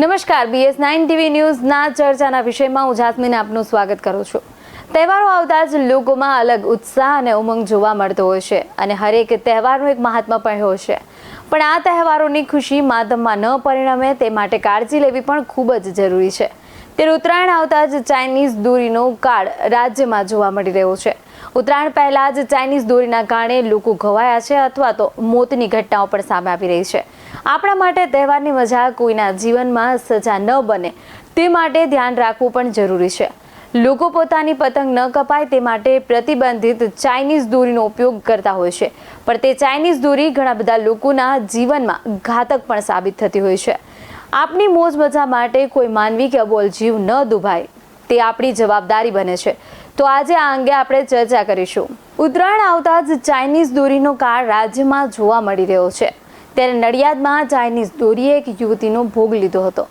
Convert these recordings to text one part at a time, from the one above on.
નમસ્કાર. BS nine TV ન્યૂઝના ચર્ચાના વિષયમાં હું જાસ્મીન આપનું સ્વાગત કરું છું. તહેવારો આવતા જ લોકોમાં અલગ ઉત્સાહ અને ઉમંગ જોવા મળતો હોય છે અને હરેક તહેવારનું એક મહાત્મા પણ હોય છે. પણ આ તહેવારોની ખુશી માધમમાં ન પરિણમે તે માટે કાળજી લેવી પણ ખૂબ જ જરૂરી છે. ત્યારે ઉત્તરાયણ આવતા જ ચાઇનીઝ દોરીનો કાળ રાજ્યમાં જોવા મળી રહ્યો છે. ઉત્તરાયણ પહેલાં જ ચાઇનીઝ દોરીના કારણે લોકો ઘવાયા છે અથવા તો મોતની ઘટનાઓ પણ સામે આવી રહી છે. આપણા માટે તહેવારની મજા કોઈના જીવનમાં સજા ન બને તે માટે ધ્યાન રાખવું પણ જરૂરી છે. લોકો પોતાની પતંગ ન કપાય તે માટે પ્રતિબંધિત ચાઇનીઝ દોરીનો ઉપયોગ કરતા હોય છે. પણ તે ચાઇનીઝ દોરી ઘણા બધા લોકોના જીવનમાં ઘાતક પણ સાબિત થતી હોય છે. આપણી મોજ મજા માટે કોઈ માનવી કે અબોલ જીવ ન દુભાય. તે આપણી જવાબદારી બને છે. તો આજે આ અંગે આપણે ચર્ચા કરીશું. ઉત્તરાયણ આવતા જ ચાઇનીઝ દોરીનો કાળ રાજ્યમાં જોવા મળી રહ્યો છે. ત્યારે નડિયાદમાં ચાઇનીઝ દોરીએ એક યુવતીનો ભોગ લીધો હતો.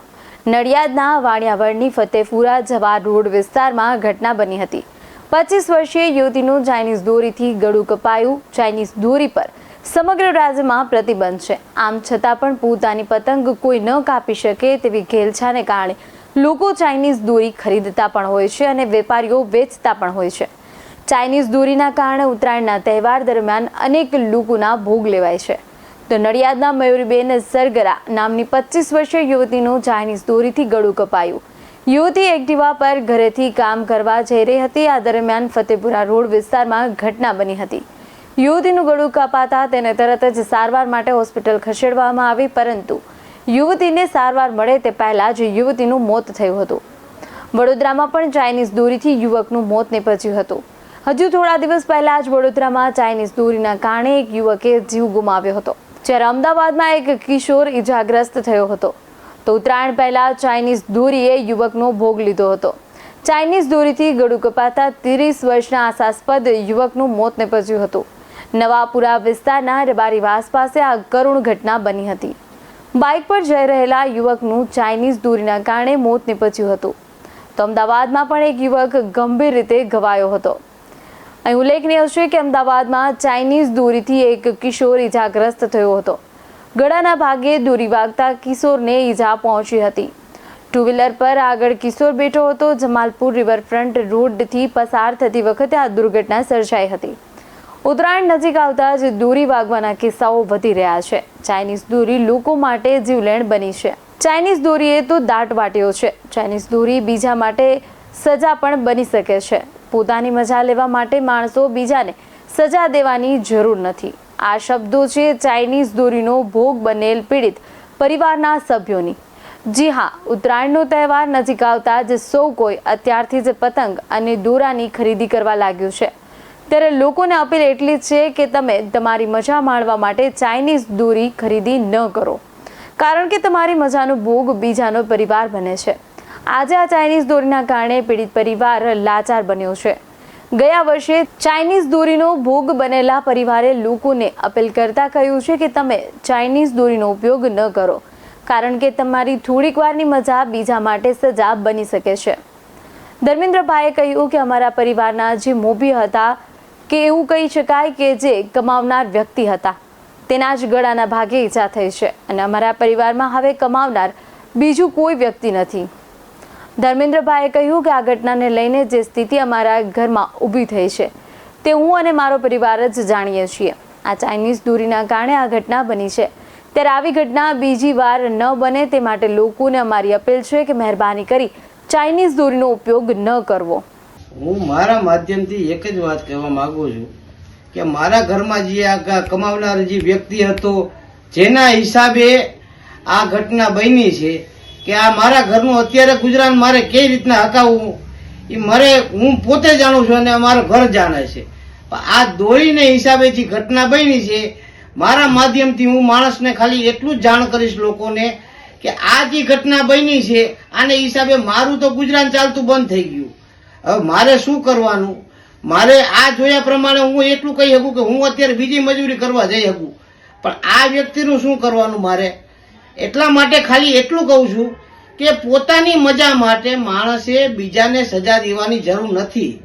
નડિયાદના વાણિયાવળની ફતેપુરા જવા રોડ વિસ્તારમાં ઘટના બની હતી. પચીસ વર્ષીય યુવતીનું ચાઇનીઝ દોરીથી ગળું કપાયું. ચાઇનીઝ દોરી પર સમગ્ર રાજ્યમાં પ્રતિબંધ છે. આમ છતાં પણ પોતાની પતંગ કોઈ ન કાપી શકે તેવી ઘેલછાને કારણે લોકો ચાઇનીઝ દોરી ખરીદતા પણ હોય છે અને વેપારીઓ વેચતા પણ હોય છે. ચાઇનીઝ દોરીના કારણે ઉત્તરાયણના તહેવાર દરમિયાન અનેક લોકોના ભોગ લેવાય છે. તો નડિયાદના મયુરીબેન સરગરા નામની પચીસ વર્ષીય યુવતીનું ચાઇનીઝ દોરીથી ગળું કપાયું. યુવતી એક્ટિવા પર ઘરેથી કામ કરવા જઈ રહી હતી. આ દરમિયાન ફતેપુરા રોડ વિસ્તારમાં ઘટના બની હતી. યુવતીનું ગળું કપાતા તેને તરત જ સારવાર માટે હોસ્પિટલ ખસેડવામાં આવી, પરંતુ યુવતીને સારવાર મળે તે પહેલાં જ યુવતીનું મોત થયું હતું. વડોદરામાં પણ ચાઇનીઝ દોરીથી યુવકનું મોત નીપજ્યું હતું. હજુ થોડા દિવસ પહેલાં જ વડોદરામાં ચાઇનીઝ દોરીના કારણે એક યુવકે જીવ ગુમાવ્યો હતો, જ્યારે અમદાવાદમાં એક કિશોર ઇજાગ્રસ્ત થયો હતો. તો ઉત્તરાયણ પહેલાં ચાઇનીઝ દોરીએ યુવકનો ભોગ લીધો હતો. ચાઇનીઝ દોરીથી ગળું કપાતા ત્રીસ વર્ષના આશાસ્પદ યુવકનું મોત નીપજ્યું હતું. નવાપુરા વિસ્તારના રબારીવાસ પાસે આ કરુણ ઘટના બની હતી. બાઇક પર જઈ રહેલા યુવકનું ચાઇનીઝ દૂરીના કારણે મોત નીપજ્યું હતું. તો અમદાવાદમાં પણ એક યુવક ગંભીર રીતે ઘવાયો હતો. અહીં ઉલ્લેખનીય છે કે અમદાવાદમાં ચાઇનીઝ દૂરીથી એક કિશોર ઈજાગ્રસ્ત થયો હતો. ગળાના ભાગે દૂરી વાગતા કિશોરને ઈજા પહોંચી હતી. ટુ વ્હીલર પર આગળ કિશોર બેઠો હતો. જમાલપુર રિવરફ્રન્ટ રોડથી પસાર થતી વખતે આ દુર્ઘટના સર્જાઈ હતી. ઉત્તરાયણ નજીક આવતા જ દોરી વાગવાના કિસ્સાઓ વધી રહ્યા છે. ચાઇનીઝ દોરી લોકો માટે જીવલેણ બની છે. ચાઇનીઝ દોરી એ તો દાટ વાટ્યો છે. ચાઇનીઝ દોરી બીજા માટે સજા પણ બની શકે છે. પોતાની મજા લેવા માટે માણસો બીજાને સજા દેવાની જરૂર નથી. આ શબ્દો છે ચાઇનીઝ દોરીનો ભોગ બનેલ પીડિત પરિવારના સભ્યોની. જી હા, ઉત્તરાયણનો તહેવાર નજીક આવતા જ સૌ કોઈ અત્યારથી જ પતંગ અને દોરાની ખરીદી કરવા લાગ્યું છે. ત્યારે લોકોને અપીલ એટલી છે કે તમે તમારી મજા માણવા માટે ચાઇનીઝ દોરી ખરીદી ન કરો. કારણ કે તમારી મજાનો ભોગ બીજાનો પરિવાર બને છે. આજે આ ચાઇનીઝ દોરીના કારણે પીડિત પરિવાર લાચાર બન્યો છે. ગયા વર્ષે ચાઇનીઝ દોરીનો ભોગ બનેલા પરિવારે લોકોને અપીલ કરતા કહ્યું છે કે તમે ચાઇનીઝ દોરીનો ઉપયોગ ન કરો, કારણ કે તમારી થોડીક વારની મજા બીજા માટે સજા બની શકે છે. ધર્મેન્દ્રભાઈએ કહ્યું કે અમારા પરિવારના જે મોભી હતા કે એવું કહી શકાય કે જે કમાવનાર વ્યક્તિ હતા. તેના જ ગળાના ભાગે ઈજા થઈ છે અને અમારા પરિવારમાં હવે કમાવનાર બીજું કોઈ વ્યક્તિ નથી. ધર્મેન્દ્રભાઈએ કહ્યું કે આ ઘટનાને લઈને જે સ્થિતિ અમારા ઘરમાં ઊભી થઈ છે, તે હું અને મારો પરિવાર જ જાણીએ છીએ. આ ચાઇનીઝ દૂરીના કારણે આ ઘટના બની છે. ત્યારે આવી ઘટના બીજી વાર ન બને તે માટે લોકોને અમારી અપીલ છે કે મહેરબાની કરી ચાઇનીઝ દોરીનો ઉપયોગ ન કરવો. હું મારા માધ્યમથી એક જ વાત કહેવા માંગુ છું કે મારા ઘરમાં જે આ કમાવનાર જે વ્યક્તિ હતો, જેના હિસાબે આ ઘટના બની છે કે આ મારા ઘરનું અત્યારે ગુજરાન મારે કઈ રીતના હકાવવું, એ મારે હું પોતે જાણું છું અને મારું ઘર જાણે છે. આ દોરીને હિસાબે જે ઘટના બની છે, મારા માધ્યમથી હું માણસને ખાલી એટલું જ જાણ કરીશ લોકોને કે આ જે ઘટના બની છે, આને હિસાબે મારું તો ગુજરાન ચાલતું બંધ થઈ ગયું. હવે મારે શું કરવાનું? મારે આ જોયા પ્રમાણે હું એટલું કહી શકું કે હું અત્યારે બીજી મજૂરી કરવા જઈ શકું. પણ આ વ્યક્તિનું શું કરવાનું મારે? એટલા માટે ખાલી એટલું કહું છું કે પોતાની મજા માટે માણસે બીજાને સજા દેવાની જરૂર નથી.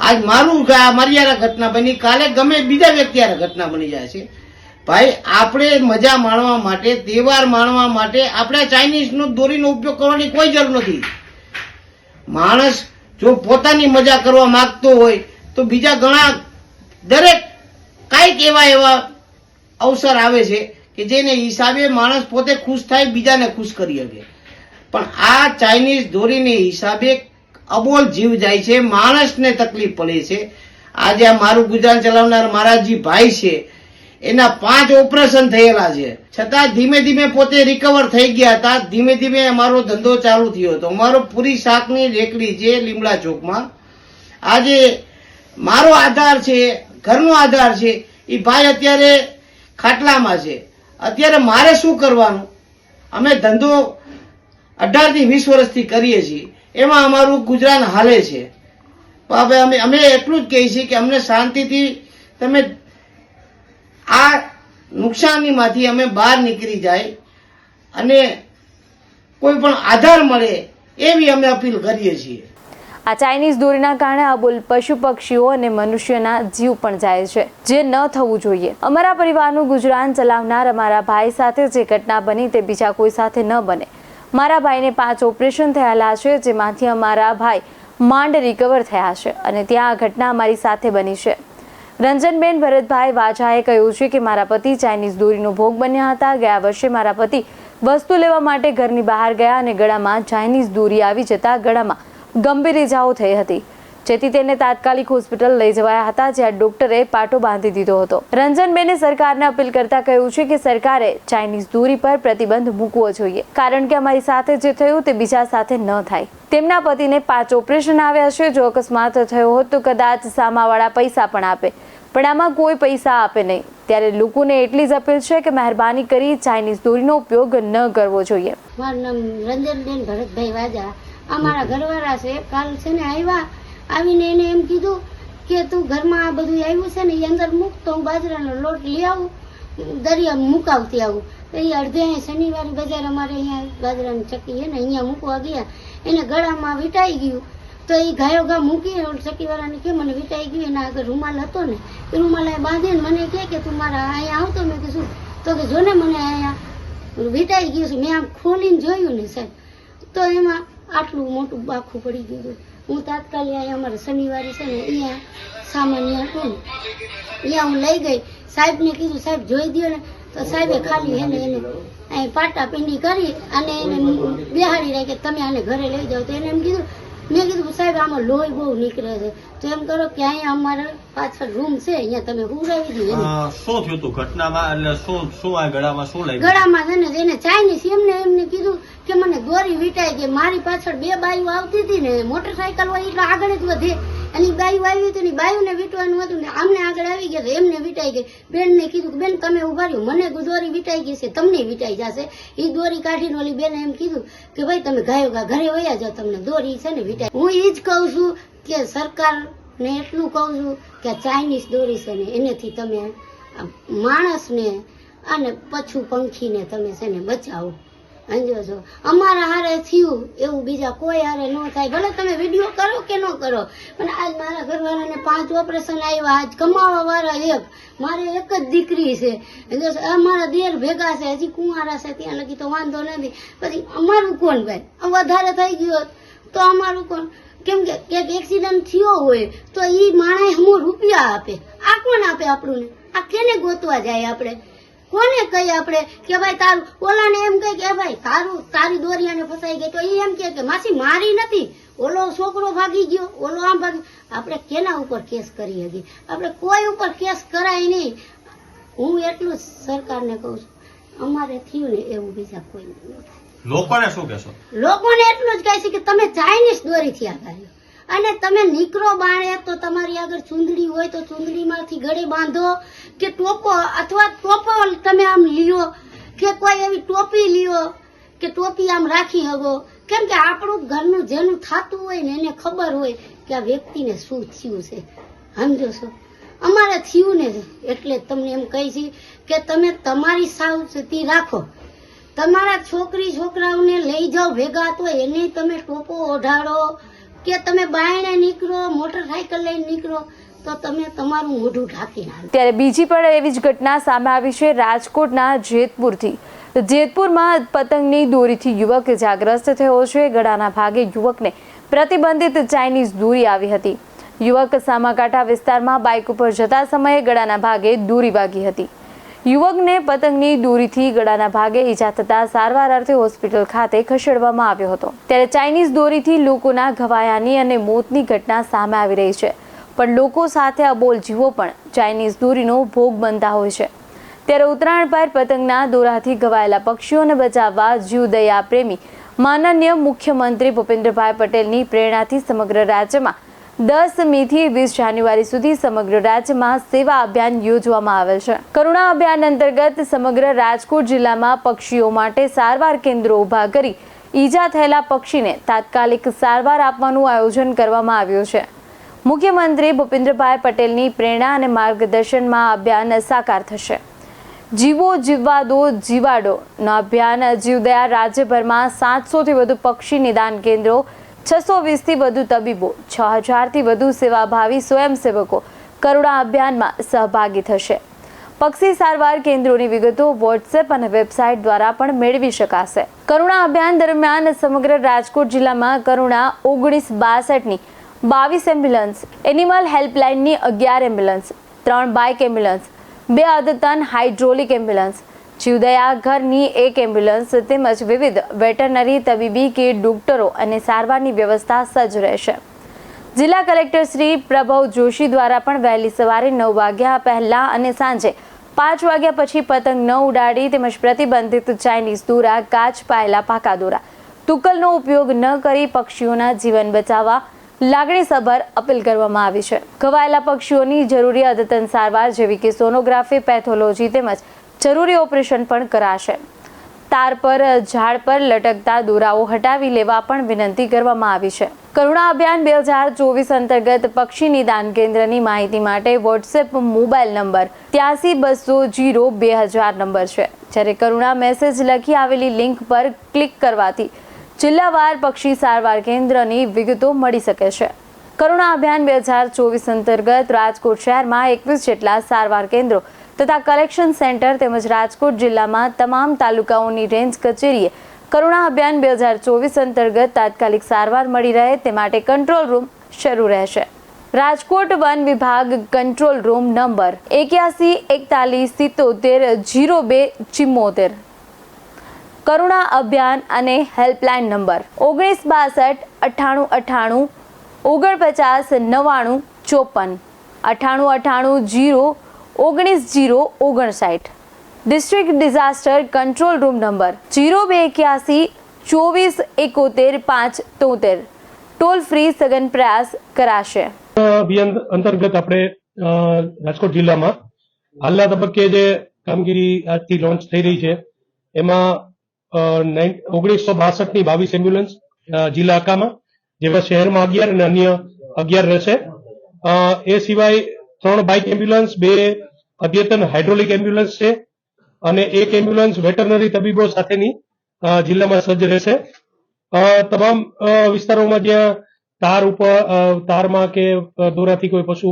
આજ મારું આ મારી યારે ઘટના બની. કાલે ગમે બીજા વ્યક્તિ યારે ઘટના બની જાય છે. ભાઈ, આપણે મજા માણવા માટે, તહેવાર માણવા માટે આપણે ચાઇનીઝ નો દોરીનો ઉપયોગ કરવાની કોઈ જરૂર નથી. માણસ જો પોતાની મજા કરવા માંગતો હોય, તો બીજા ઘણા દરેક કાંઈક એવા એવા અવસર આવે છે કે જેને હિસાબે માણસ પોતે ખુશ થાય, બીજાને ખુશ કરી શકે. પણ આ ચાઇનીઝ દોરીને હિસાબે અબોલ જીવ જાય છે, માણસને તકલીફ પડે છે. આજે આ મારું ગુજરાન ચલાવનાર મારા ભાઈ છે એના પાંચ ઓપરેશન થયેલા છે. છતાં ધીમે ધીમે પોતે રિકવર થઈ ગયા હતા. ધીમે ધીમે અમારો ધંધો ચાલુ થયો હતો. અમારો પૂરી શાકની રેકડી છે લીમડા ચોકમાં, આજે મારો આધાર છે, ઘરનો આધાર છે એ ભાઈ અત્યારે ખાટલામાં છે. અત્યારે મારે શું કરવાનું? અમે ધંધો અઢારથી વીસ વર્ષથી કરીએ છીએ. એમાં અમારું ગુજરાન હાલે છે. હવે અમે અમે એટલું જ કહીએ છીએ કે અમને શાંતિથી તમે આ નુકસાનીમાંથી અમે બહાર નીકળી જાય અને કોઈ પણ આધાર મળે એવી અમે અપીલ કરીએ છીએ. આ ચાઇનીઝ દોરીના કારણે આબોલ પશુ પક્ષીઓ અને મનુષ્યના જીવ પણ જાય છે, જે ન થવું જોઈએ. અમારા પરિવારનું ગુજરાન ચલાવનાર અમારા ભાઈ સાથે જે ઘટના બની તે બીજા કોઈ સાથે ન બને. મારા ભાઈને પાંચ ઓપરેશન થયેલા છે, જેમાંથી અમારા ભાઈ માંડ રિકવર થયા છે અને ત્યાં આ ઘટના અમારી સાથે બની છે. રંજનબેન ભરતભાઈ વાજાએ કહ્યું છે કે મારા પતિ ચાઇનીઝ દોરીનો ભોગ બન્યા હતા. ગયા વર્ષે મારા પતિ વસ્તુ લેવા માટે ઘરની બહાર ગયા અને ગળામાં ચાઇનીઝ દોરી આવી જતા ગળામાં ગંભીર ઇજાઓ થઈ હતી. જેથી તેને તાત્કાલિક હોસ્પિટલ લઈ જવાયા હતા, જ્યાં ડોક્ટરે પાટો બાંધી દીધો હતો. રંજનબેને સરકારને અપીલ કરતા કહ્યું છે કે સરકારે ચાઇનીઝ દોરી પર પ્રતિબંધ મૂકવો જોઈએ, કારણ કે અમારી સાથે જે થયું તે બીજા સાથે ન થાય. તેમના પતિને પાંચ ઓપરેશન આવ્યા છે. જો અકસ્માત થયો હોત તો કદાચ સામાવાળા પૈસા પણ આપે. પણ આમાં કોઈ પૈસા આપે નહીં. ત્યારે લોકોને એટલી જ અપીલ છે કે મહેરબાની કરી ચાઇનીઝ દોરીનો ઉપયોગ ન કરવો જોઈએ. મારું નામ રંજનબેન ભરતભાઈ વાજા. આ મારા ઘરવાળા છે. કાલ છે ને આવ્યા આવીને એને એમ કીધું કે તું ઘરમાં આ બધું આવ્યું છે ને એ અંદર મૂક તો હું બાજરાનો લોટ લઈ આવું. દરિયા મુકાવતી આવું. તો એ અડધે શનિવારે બજાર અમારે અહીંયા બાજરાની ચક્કી છે ને અહીંયા મૂકવા ગયા. એને ગળામાં વીંટાઈ ગયું. તો એ ગાયો ગા મૂકી સખીવાળાને કે મને વીંટાઈ ગયું, એના આગળ રૂમાલ હતો ને, એ રૂમાલ બાંધે ને મને કહે કે તું મારા અહીંયા આવતો. મેં કીધું તો કે, જો ને મને અહીંયા વીંટાઈ ગયું છે. મેં આમ ખોલીને જોયું ને સાહેબ, તો એમાં આટલું મોટું બાખું પડી ગયું હતું. હું તાત્કાલિક અહીંયા અમારે શનિવારે છે ને અહીંયા સામાન્ય હતું ને અહીંયા હું લઈ ગઈ. સાહેબને કીધું, સાહેબ, જોઈ દ્યો ને. તો સાહેબે ખાલી એને એને પાટા પીંડી કરી અને એને બિહારી રાખે તમે આને ઘરે લઈ જાઓ. તો એને એમ કીધું મેં કીધું સાહેબ આમાં લોહી બહુ નીકળે છે. તો એમ કરો કે અહીંયા અમારે પાછળ રૂમ છે અહીંયા તમે હુરાવી દો શું થયું હતું ઘટનામાં? એટલે શું શું આ ગળામાં શું લાગ્યું? ગળામાં છે ને એને ચાઇનીઝ એમને એમને કીધું કે મને દોરી વીંટાઈ કે મારી પાછળ બે બાઈઓ આવતી હતી ને મોટરસાયકલ હોય એટલે આગળ જ વધે. ઈ બાઈઓ આવી હતી ને બાઈઓને વીટવાનું હતું ને આમને આગળ આવી ગયા તો એમને વીટાઈ ગઈ. બેનને કીધું કે, બેન, તમે ઊભા રહ્યું. મને દોરી વીટાઈ ગઈ છે, તમને વીટાઈ જશે. એ દોરી કાઢીને ઓલી બેને એમ કીધું કે, ભાઈ, તમે ગાયો ઘરે વયા જાઓ, તમને દોરી છે ને વીટાઈ. હું એ જ કહું છું કે સરકાર ને એટલું કહું છું કે ચાઇનીઝ દોરી છે ને એનેથી તમે માણસને અને પછું પંખીને તમે છે ને બચાવો. સમજો છો? અમારા હારે થયું એવું બીજા કોઈ હારે ન થાય. ભલે તમે વીડિયો કરો કે ન કરો, પણ આજ મારા ઘરવાળાને પાંચ ઓપરેશન આવ્યા આજ કમાવા વાળા એક. મારે એક જ દીકરી છે? અમારા દેર ભેગા છે, હજી કુંવારા છે, ત્યાં લગી તો વાંધો નથી. પછી અમારું કોણ ભાઈ? વધારે થઈ ગયું તો અમારું કોણ? કેમ કે ક્યાંક એક્સિડન્ટ થયો હોય તો એ માણસ હું રૂપિયા આપે. આ કોણ આપે આપણને? આ કેને ગોતવા જાય આપણે? કોને કહીએ આપણે કે ભાઈ તારું ઓલાને એમ કહે કે ભાઈ તારું તારી દોરિયાને ફસાઈ ગઈ. તો એ એમ કહે કે માસી મારી નથી. ઓલો છોકરો ભાગી ગયો. ઓલો આમ ભાગી આપણે કેના ઉપર કેસ કરી શકીએ આપણે કોઈ ઉપર કેસ કરાય નહીં. હું એટલું જ સરકારને કહું છું. અમારે થયું ને એવું બીજા કોઈ લોકોને શું કહેશો? લોકોને એટલું જ કહે છે કે તમે ચાઇનીઝ દોરીથી આગાડ્યો અને તમે નીકળો બાણે તો તમારી આગળ ચૂંદડી હોય તો ચૂંદડીમાંથી ગળે બાંધો. કે ટોપો અથવા ટોપો તમે આમ લ્યો, કે કોઈ એવી ટોપી લ્યો કે ટોપી આમ રાખી હગો. કેમ કે આપણું ઘરનું જેનું થતું હોય ને એને ખબર હોય કે આ વ્યક્તિને શું થયું છે. સમજો છો? અમારે થયું ને એટલે તમને એમ કહી છે કે તમે તમારી સાવચેતી રાખો. તમારા છોકરી છોકરાઓને લઈ જાઓ ભેગા તો એને તમે ટોપો ઓઢાડો, કે તમે બાયણે નીકળો, મોટરસાયકલ લઈને નીકળો. ત્યારે બીજી પણ એવી જ ઘટના સામે આવી છે રાજકોટના જેતપુરથી. જેતપુરમાં પતંગની દોરીથી યુવક જાગ્રસ્ત થયો છે. ગળાના ભાગે યુવકને પ્રતિબંધિત ચાઇનીઝ દોરી આવી હતી. યુવક સામાકાંઠા વિસ્તારમાં બાઇક ઉપર જતા સમયે ગળાના ભાગે દોરી વાગી હતી. યુવકને પતંગની દોરીથી ગળાના ભાગે ઈજા થતા સારવાર અર્થે હોસ્પિટલ ખાતે ખસેડવામાં આવ્યો હતો. ત્યારે ચાઇનીઝ દોરીથી લોકોના ઘવાયાની અને મોતની ઘટના સામે આવી રહી છે. પણ લોકો સાથે અબોલ જીવો પણ ચાઇનીઝ દોરીનો ભોગ બનતા હોય છે. ત્યારે ઉત્તરાયણ પર પતંગના દોરાથી ઘવાયેલા પક્ષીઓને બચાવવા જીવદયા પ્રેમી માનનીય મુખ્યમંત્રી ભૂપેન્દ્રભાઈ પટેલની પ્રેરણાથી સમગ્ર રાજ્યમાં દસ મીથી વીસ જાન્યુઆરી સુધી સમગ્ર રાજ્યમાં સેવા અભિયાન યોજવામાં આવેલ છે. કરુણા અભિયાન અંતર્ગત સમગ્ર રાજકોટ જિલ્લામાં પક્ષીઓ માટે સારવાર કેન્દ્રો ઊભા કરી ઈજા થયેલા પક્ષીને તાત્કાલિક સારવાર આપવાનું આયોજન કરવામાં આવ્યું છે. મુખ્યમંત્રી ભૂપેન્દ્રભાઈ પટેલની પ્રેરણા અને માર્ગદર્શનમાં અભિયાન સાકાર થશે. જીવો જીવવા દો જીવાડો નો અભિયાન જીવદયા રાજ્યભરમાં સાતસોથી વધુ પક્ષી નિદાન કેન્દ્રો, છસો વીસથી વધુ તબીબો, છ હજારથી વધુ સેવાભાવી સ્વયંસેવકો કરુણા અભિયાનમાં સહભાગી થશે. પક્ષી સારવાર કેન્દ્રોની વિગતો વોટ્સએપ અને વેબસાઇટ દ્વારા પણ મેળવી શકાશે. કરુણા અભિયાન દરમિયાન સમગ્ર રાજકોટ જિલ્લામાં કરુણા ઓગણીસ બાસઠની બાવીસ એમ્બ્યુલન્સ એનિમલ હેલ્પલાઇનની અગિયાર એમ્બ્યુલન્સ ત્રણ બાઇક એમ્બ્યુલન્સ બે અદ્યતન હાઇડ્રોલિક એમ્બ્યુલન્સ જીવદયા ઘરની એક એમ્બ્યુલન્સ તેમજ વિવિધ વેટરનરી તબીબી કે ડોક્ટરો અને સારવારની વ્યવસ્થા સજ્જ રહેશે. જિલ્લા કલેક્ટર શ્રી પ્રભવ જોશી દ્વારા પણ વહેલી સવારે નવ વાગ્યા પહેલાં અને સાંજે પાંચ વાગ્યા પછી પતંગ ન ઉડાડી તેમજ પ્રતિબંધિત ચાઇનીઝ દોરા, કાચ, પાયેલા, પાકા દોરા, તુકલનો ઉપયોગ ન કરી પક્ષીઓના જીવન બચાવવા લાગણીસભર અપીલ કરવામાં આવી છે. ઘવાયેલા પક્ષીઓની જરૂરી અદ્યતન સારવાર જેવી કે સોનોગ્રાફી, પેથોલોજી તેમજ જરૂરી ઓપરેશન પણ કરાશે. તાર પર, ઝાડ પર લટકતા દોરાઓ હટાવી લેવા પણ વિનંતી કરવામાં આવી છે. કરુણા અભિયાન બે હજાર ચોવીસ અંતર્ગત પક્ષી નિદાન કેન્દ્રની માહિતી માટે વોટ્સએપ મોબાઈલ નંબર ત્યાસી બસો જીરો બે હજાર નંબર છે. જ્યારે કરુણા મેસેજ લખી આવેલી લિંક પર ક્લિક કરવાથી જિલ્લાવાર પક્ષી સારવાર કેન્દ્રની વિગતો મળી શકે છે. કરુણા અભિયાન બે હજાર ચોવીસ અંતર્ગત રાજકોટ શહેરમાં એકવીસ જેટલા સારવાર કેન્દ્રો તથા કલેક્શન સેન્ટર તેમજ રાજકોટ જિલ્લામાં તમામ તાલુકાઓની રેન્જ કચેરીએ કરુણા અભિયાન બે હજાર ચોવીસ અંતર્ગત તાત્કાલિક સારવાર મળી રહે તે માટે કંટ્રોલ રૂમ શરૂ રહેશે. રાજકોટ વન વિભાગ કંટ્રોલ રૂમ નંબર એક્યાસી, એકતાલીસ, સિત્તોતેર જીરો બે, ચિમ્મોતેર. કરુણા અભિયાન અને હેલ્પલાઇન નંબર ઓગણીસ બાસઠ અઠ્ઠાણું અઠ્ઠાણું, ઓગણપચાસ નવ્વાણું ચોપન, અઠ્ઠાણું અઠ્ઠાણું જીરો, ઓગણીસ જીરો ઓગણસાઠ. District disaster control room number zero બે એક્યાસી, ચોવીસ એકોતેર પાંચ તોતેર. ટોલ ફ્રી સઘન પ્રયાસ કરાશે. અભિયાન અંતર્ગત આપણે રાજકોટ જિલ્લામાં હાલના તબક્કે જે કામગીરી આજથી લોન્ચ થઈ રહી છે, એમાં ઓગણીસો બાસઠની બાવીસ એમ્બ્યુલન્સ જિલ્લા આકામાં જેમાં શહેરમાં અગિયાર અને અન્ય અગિયાર રહેશે. એ સિવાય ત્રણ બાઇક એમ્બ્યુલન્સ, બે અદ્યતન હાઇડ્રોલિક એમ્બ્યુલન્સ છે અને એક એમ્બ્યુલન્સ વેટરનરી તબીબો સાથેની જિલ્લામાં સજ્જ રહેશે. તમામ વિસ્તારોમાં જ્યાં તાર ઉપર તારમાં કે દોરાથી કોઈ પશુ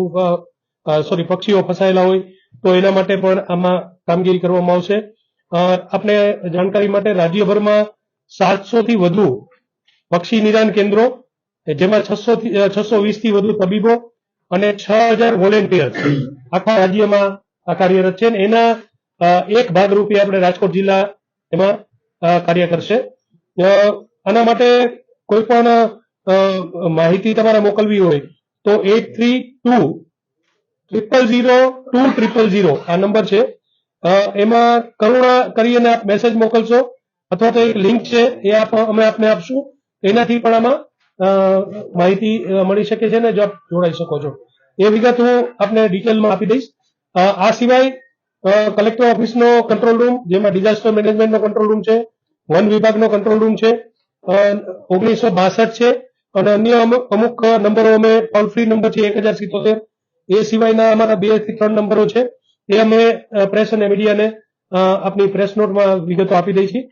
સોરી, પક્ષીઓ ફસાયેલા હોય, તો એના માટે પણ આમાં કામગીરી કરવામાં આવશે. આપણે જાણકારી માટે રાજ્યભરમાં સાતસો થી વધુ પક્ષી નિદાન કેન્દ્રો, જેમાં છસો છસો વીસથી વધુ તબીબો અને છ હજાર વોલેન્ટિયર આખા રાજ્યમાં આ કાર્યરત છે. એના એક ભાગરૂપે આપણે રાજકોટ જિલ્લા એમાં કાર્ય કરશે. આના માટે કોઈ પણ માહિતી તમારે મોકલવી હોય તો eight three two, triple zero two triple zero આ નંબર છે. એમાં કરુણા કરીને આપ મેસેજ મોકલશો, અથવા તો એક લિંક છે, એ આપ, અમે આપને આપશું. એનાથી પણ આમાં માહિતી મળી શકે છે ને, જો આપ જોડાઈ શકો છો. એ વિગત હું આપને ડિટેલમાં આપી દઈશ. આ સિવાય કલેક્ટર ઓફિસનો કંટ્રોલ રૂમ જેમાં ડિઝાસ્ટર મેનેજમેન્ટનો કંટ્રોલ રૂમ છે, વન વિભાગનો કંટ્રોલ રૂમ છે ઓગણીસો બાસઠ છે, અને અન્ય અમુક નંબરો અમે ટોલ ફ્રી નંબર છે, એક હજાર સિત્તોતેર. એ સિવાયના અમારા બેથી ત્રણ નંબરો છે. એ અમે પ્રેસ અને મીડિયાને આપની પ્રેસ નોટમાં વિગતો આપી દઈ છીએ.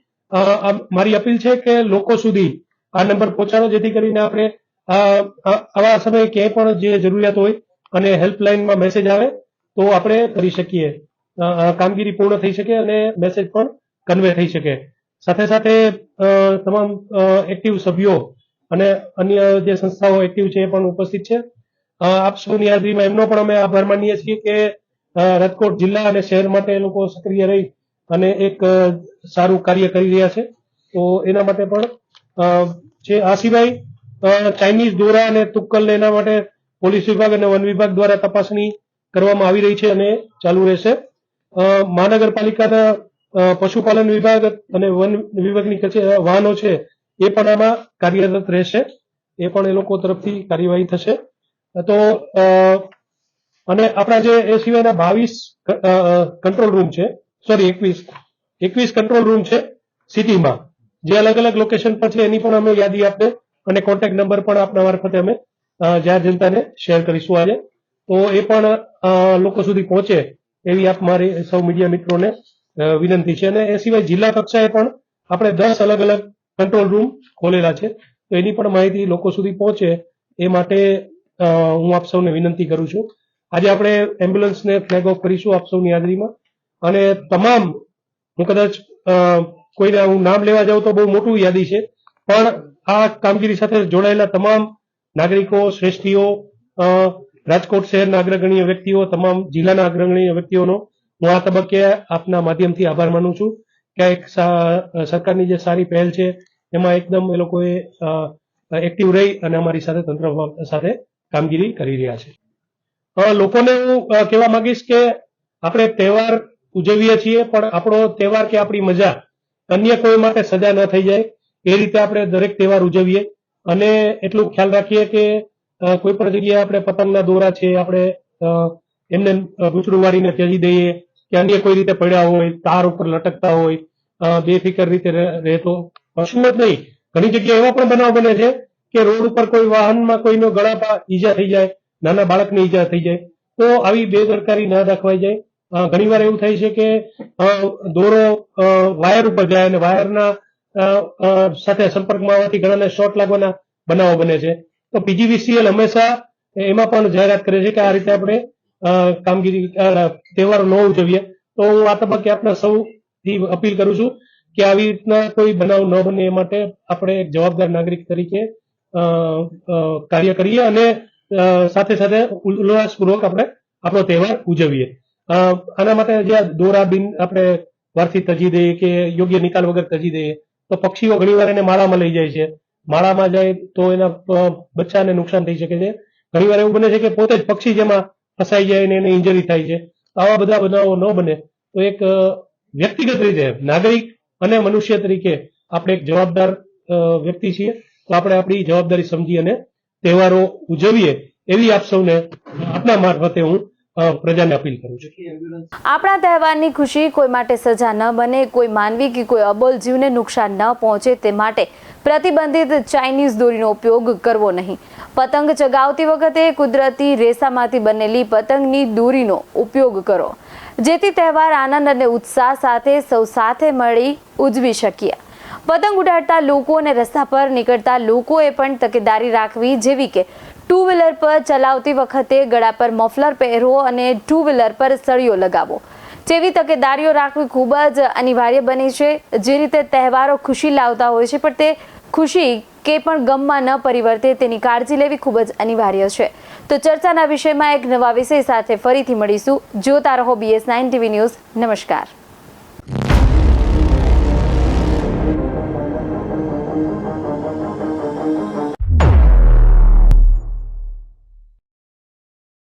મારી અપીલ છે કે લોકો સુધી આ નંબર પહોંચાડો, જેથી કરીને આપણે આવા સમયે ક્યાંય પણ જે જરૂરિયાત હોય અને હેલ્પલાઇનમાં મેસેજ આવે, તો આપણે કરી શકીએ. કામગીરી પૂર્ણ થઈ શકે અને મેસેજ પણ કન્વે થઈ શકે. સાથે સાથે તમામ એક્ટિવ સભ્યો અને અન્ય જે સંસ્થાઓ એક્ટિવ છે એ પણ ઉપસ્થિત છે. આપ સૌની હાજરીમાં એમનો પણ અમે આભાર માનીએ છીએ કે રાજકોટ જિલ્લા અને શહેર માટે એ લોકો સક્રિય રહી અને એક સારું કાર્ય કરી રહ્યા છે. તો એના માટે પણ છે આ સિવાય ચાઇનીઝ દોરા અને તુક્કલ એના માટે પોલીસ વિભાગ અને વન વિભાગ દ્વારા તપાસણી કરવામાં આવી રહી છે અને ચાલુ રહેશે. મહાનગરપાલિકાના પશુપાલન વિભાગ અને વન વિભાગની વાહનો છે એ પણ આમાં કાર્યરત રહેશે. એ પણ એ લોકો તરફથી કાર્યવાહી થશે. તો અને આપણા જે એ સિવાયના બાવીસ કંટ્રોલ રૂમ છે સોરી એકવીસ એકવીસ કંટ્રોલ રૂમ છે સિટીમાં. જે અલગ અલગ લોકેશન પર છે એની પણ અમે યાદી આપને અને કોન્ટેક્ટ નંબર પણ આપના મારફતે અમે જાહેર જનતાને શેર કરીશું આજે. તો એ પણ લોકો સુધી પહોંચે એવી આપ મારી સૌ મીડિયા મિત્રોને વિનંતી છે. અને એ સિવાય જિલ્લા કક્ષાએ પણ આપણે દસ અલગ અલગ કંટ્રોલ રૂમ ખોલેલા છે. તો એની પણ માહિતી લોકો સુધી પહોંચે એ માટે હું આપ સૌને વિનંતી કરું છું. આજે આપણે એમ્બ્યુલન્સને ફ્લેગ ઓફ કરીશું આપ સૌની હાજરીમાં. અને તમામ, હું કદાચ કોઈને હું નામ લેવા જાઉં તો બહુ મોટું યાદી છે, પણ આ કામગીરી સાથે જોડાયેલા તમામ નાગરિકો, શ્રેષ્ઠીઓ રાજકોટ શહેરના અગ્રગણ્ય વ્યક્તિઓ, તમામ જિલ્લાના અગ્રગણ્ય વ્યક્તિઓનો હું આ તબક્કે આપના માધ્યમથી આભાર માનું છું કે એક સરકારની જે સારી પહેલ છે, એમાં એકદમ એ લોકોએ એક્ટિવ રહી અને અમારી સાથે તંત્ર સાથે કામગીરી કરી રહ્યા છે. લોકોને હું કહેવા માંગીશ કે આપણે તહેવાર ઉજવીએ છીએ, પણ આપણો તહેવાર કે આપણી મજા અન્ય કોઈ માટે સજા ન થઈ જાય. એ રીતે આપણે દરેક તહેવાર ઉજવીએ. અને એટલું ખ્યાલ રાખીએ કે કોઈ પણ જગ્યાએ આપણે પતંગના દોરા છે, આપણે એમને ગૂંચડું વાળીને ત્યજી દઈએ. કે અન્ય કોઈ રીતે પડ્યા હોય, તાર ઉપર લટકતા હોય બેફિકર રીતે રહેતો પશુઓ જ નહીં. ઘણી જગ્યાએ એવા પણ બનાવ બને છે કે રોડ ઉપર કોઈ વાહનમાં કોઈનો ગળા ઈજા થઈ જાય. નાના બાળકને ઈજા થઈ જાય. તો આવી બેદરકારી ના દાખવાઈ જાય. ઘણીવાર એવું થાય છે કે દોરો વાયર ઉપર જાય અને વાયરના સાથે સંપર્કમાં આવવાથી ઘણાને શોર્ટ લાગવાના બનાવો બને છે. તો પીજીવીસીએલ હંમેશા એમાં પણ જાહેરાત કરે છે કે આ રીતે આપણે કામગીરી તહેવારો ન ઉજવીએ. તો હું આ તબક્કે આપણા સૌથી અપીલ કરું છું કે આવી રીતના કોઈ બનાવ ન બને એ માટે આપણે એક જવાબદાર નાગરિક તરીકે કાર્ય કરીએ અને સાથે સાથે ઉલ્લાસપૂર્વક આપણે આપણો તહેવાર ઉજવીએ. આના માટે જે દોરા બિન આપણે વારથી તજી દઈએ કે યોગ્ય નિકાલ વગર તજી દઈએ, તો પક્ષીઓ ઘણીવાર એને માળામાં લઈ જાય છે. માળામાં જાય તો એના બચ્ચાને નુકસાન થઈ શકે છે. ઘણીવાર એવું બને છે કે પોતે જ પક્ષી જેમાં ફસાઈ જાય અને એને ઇન્જરી થાય છે. આવા બધા બનાવો ન બને. તો એક વ્યક્તિગત રીતે નાગરિક અને મનુષ્ય તરીકે આપણે એક જવાબદાર વ્યક્તિ છીએ. તો આપણે આપણી જવાબદારી સમજી અને તહેવારો ઉજવીએ એવી આપ સૌને આપના મારફતે હું આપણા તહેવારની ખુશી કોઈ માટે સજા ન બને, કોઈ માનવી કે કોઈ અબોલ જીવને નુકસાન ન પહોંચે તે માટે પ્રતિબંધિત ચાઇનીઝ દોરીનો ઉપયોગ કરવો નહીં. પતંગ ચગાવતી વખતે કુદરતી રેસામાંથી બનેલી પતંગની દોરીનો ઉપયોગ કરો. જેથી તહેવાર આનંદ અને ઉત્સાહ સાથે સૌ સાથે મળી ઉજવી શકીએ. પતંગ ઉડાડતા લોકો અને રસ્તા પર નીકળતા લોકોએ પણ તકેદારી રાખવી જેવી કે ટુ વ્હીલર પર ચલાવતી વખતે ગળા પર મફલર પહેરવો અને ટુ વ્હીલર પર સળિયો લગાવો. જેવી તકેદારીઓ રાખવી ખૂબ જ અનિવાર્ય બની છે. જે રીતે તહેવારો ખુશી લાવતા હોય છે, પણ તે ખુશી કે પણ ગમમાં ન પરિવર્તે તેની કાળજી લેવી ખૂબ જ અનિવાર્ય છે. તો ચર્ચાના વિષયમાં એક નવા વિષય સાથે ફરીથી મળીશું. જોતા રહો બીએસ નાઇન ટીવી ન્યૂઝ નમસ્કાર.